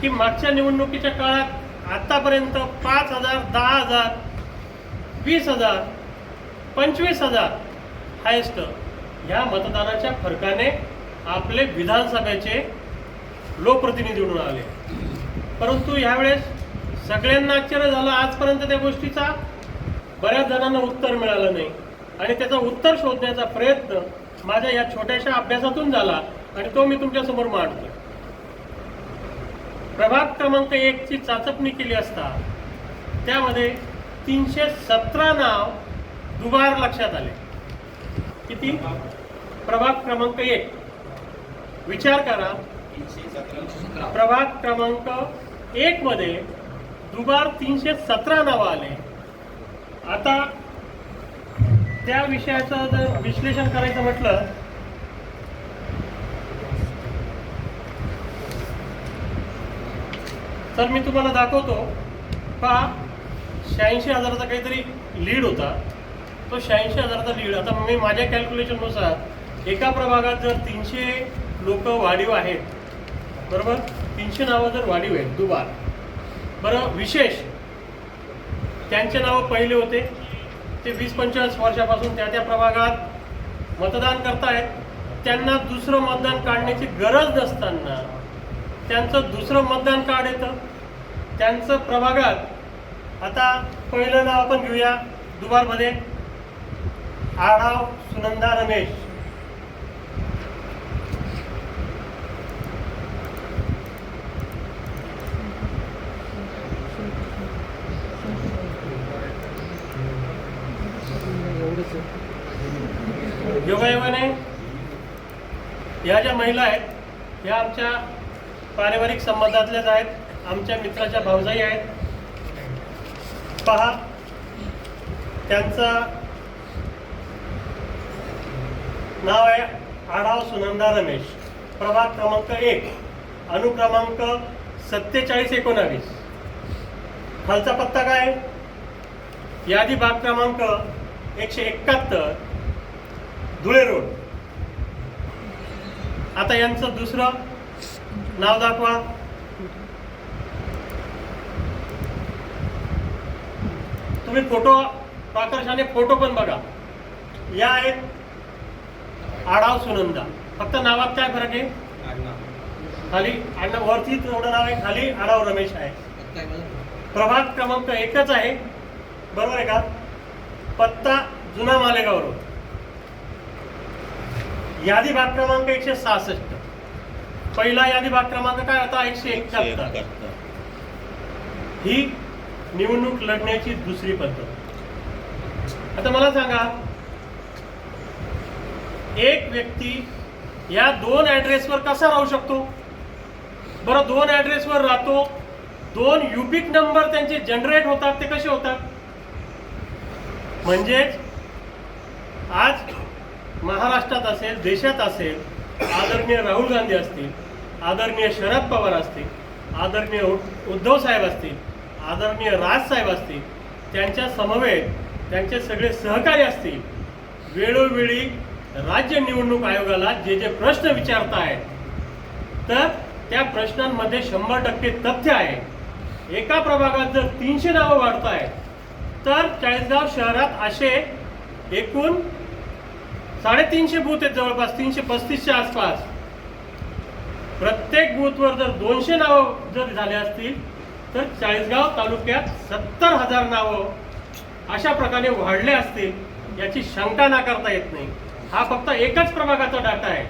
की मागच्या निवडणुकीच्या काळात आतापर्यंत पाच हजार दहा हजार वीस हजार पंचवीस हजार हायस्ट. ह्या मतदानाच्या फरकाने आपले विधानसभेचे लोकप्रतिनिधी निवडून आले. परंतु ह्यावेळेस सगळ्यांना आश्चर्य झालं. आजपर्यंत त्या गोष्टीचा बऱ्याच जणांना उत्तर मिळालं नाही. आणि त्याचा उत्तर शोधण्याचा प्रयत्न माझ्या या छोट्याशा अभ्यासातून झाला आणि तो मी तुमच्यासमोर मांडतो प्रभाग क्रमांक एकची चाचपणी केली असता त्यामध्ये तीनशे सतरा नाव दुबार लक्षात आले. किती? प्रभाग क्रमांक एक. विचार करा. प्रभाग क्रमांक एक मध्ये दुबार तीनशे सतरा नावं आले. आता त्या विषयाचं जर विश्लेषण करायचं म्हटलं तर मी तुम्हाला दाखवतो. का शहाऐंशी हजाराचा काहीतरी लीड होता. तो शहाऐंशी हजाराचा लीड आता मी माझ्या कॅल्क्युलेशननुसार एका प्रभागात जर तीनशे लोक वाढीव आहेत बरोबर? तीनशे नावं जर वाढीव आहेत दुबार. बरं विशेष त्यांचे नावं पहिले होते. ते वीस पंचवीस वर्षापासून त्या त्या प्रभागात मतदान करतायत. त्यांना दुसरं मतदान काढण्याची गरज नसताना त्यांचं दुसरं मतदान कार्ड येतं. त्यांचं प्रभागात आता पहिलं नाव आपण घेऊया दुबारमध्ये. आढाव सुनंदा रमेश. योगायोगाने या ज्या महिला आहेत ह्या आमच्या पारिवारिक संबंधातल्याच आहेत. आमच्या मित्राच्या भावजाई आहेत. पहा त्यांचं नाव आहे आढाव सुनंदा रमेश. प्रभाग क्रमांक एक अनुक्रमांक सत्तेचाळीस एकोणावीस. खालचा पत्ता काय? आहे? यादी भाग क्रमांक एकशे एकाहत्तर धुळे रोड. आता यांचं दुसरं नाव दाखवा. तुम्ही फोटो प्राकर्षाने फोटो पण बघा. या आहेत आडाव सुनंदा. फक्त नावात काय फरक आहे? खाली आणि वरती एवढं नाव आहे खाली आडाव रमेश आहे. प्रभाग क्रमांक एकच आहे. बरोबर आहे का? पत्ता जुना मालेगाव रोड. यादी भाग क्रमांक एकशे सहासष्ट. पहिला यादी भाग क्रमांक काय? होता एकशे एकाहत्तर. ही निवडणूक लढण्याची दुसरी पद्धत. आता मला सांगा एक व्यक्ती या दोन ऍड्रेसवर कसा राहू शकतो? बरं दोन ऍड्रेसवर राहतो दोन युबिक नंबर त्यांचे जनरेट होतात ते कसे होतात? म्हणजेच आज महाराष्ट्रात असेल देशात असेल आदरणीय राहुल गांधी असतील आदरणीय शरद पवार असतील आदरणीय उ- उद्धव साहेब असतील आदरणीय राजसाहेब असतील त्यांच्या समवेत त्यांचे सगळे सहकारी असतील वेळोवेळी राज्य निवडणूक आयोगाला जे जे प्रश्न विचारतायत तर त्या प्रश्नांमध्ये शंभर टक्के तथ्य आहे. एका प्रभागात जर तीनशे नावं वाढत आहेत तर चाळीसगाव शहरात असे एकूण साडेतीनशे बूथ आहेत जवळपास तीनशे पस्तीसच्या आसपास. प्रत्येक बूथवर जर दोनशे नावं जर झाले असतील तर चाळीसगाव तालुक्यात सत्तर हजार नावं अशा प्रकारे वाढले असतील याची शंका नाकारता येत नाही. हा फक्त एकच प्रभागाचा डाटा आहे.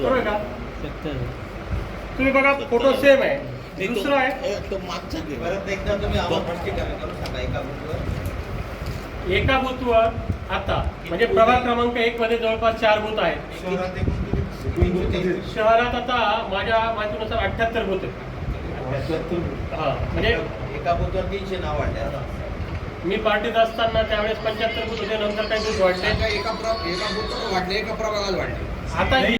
बरोबर का? तुम्ही बघा फोटो सेम आहे. दुसरा आहे. परत एकदा तुम्ही एका बूथवर आता म्हणजे प्रभाग क्रमांक एक मध्ये जवळपास चार बूथ आहेत. शहरात आता माझ्या माहितीनुसार अठ्याहत्तर बूथ आहेत. म्हणजे एका बूथवर तीनशे नाव वाढले आता. मी पार्टीत असताना त्यावेळेस पंच्याहत्तर बूथ होते नंतर काही बूथ वाढले. एका प्र- एका बूथवर वाढले एका प्रभागात वाढले. आता